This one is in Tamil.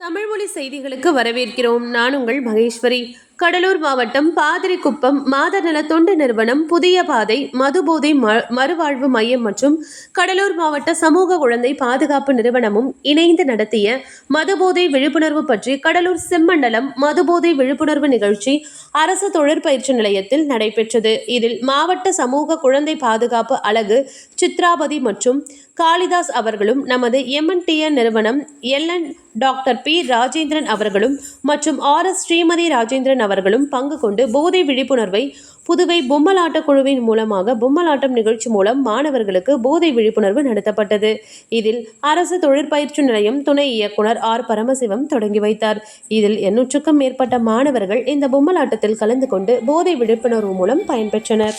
தமிழ்மொழி செய்திகளுக்கு வரவேற்கிறோம். நான் உங்கள் மகேஸ்வரி. கடலூர் மாவட்டம் பாதிரிக்குப்பம் மாதநல தொண்டு நிறுவனம் புதிய பாதை மதுபோதை ம- மறுவாழ்வு மையம் மற்றும் கடலூர் மாவட்ட சமூக குழந்தை பாதுகாப்பு நிறுவனமும் இணைந்து நடத்திய மதுபோதை விழிப்புணர்வு பற்றி கடலூர் செம்மண்டலம் மதுபோதை விழிப்புணர்வு நிகழ்ச்சி அரசு தொழிற்பயிற்சி நிலையத்தில் நடைபெற்றது. இதில் மாவட்ட சமூக குழந்தை பாதுகாப்பு அலகு சித்ராபதி மற்றும் காளிதாஸ் அவர்களும் நமது எம்என்டிஎன் நிறுவனம் எல்என் டாக்டர் பி ராஜேந்திரன் அவர்களும் மற்றும் ஆர் எஸ் ஸ்ரீமதி ராஜேந்திரன் அவர்களும் பங்கு கொண்டு போதை விழிப்புணர்வை புதுவை பொம்மலாட்ட குழுவின் மூலமாக பொம்மலாட்டம் நிகழ்ச்சி மூலம் மாணவர்களுக்கு போதை விழிப்புணர்வு நடத்தப்பட்டது. இதில் அரசு தொழிற்பயிற்சி நிலையம் துணை இயக்குனர் ஆர். பரமசிவம் தொடங்கி வைத்தார். இதில் எண்ணூற்றுக்கும் மேற்பட்ட மாணவர்கள் இந்த பொம்மலாட்டத்தில் கலந்து கொண்டு போதை விழிப்புணர்வு மூலம் பயன்பெற்றனர்.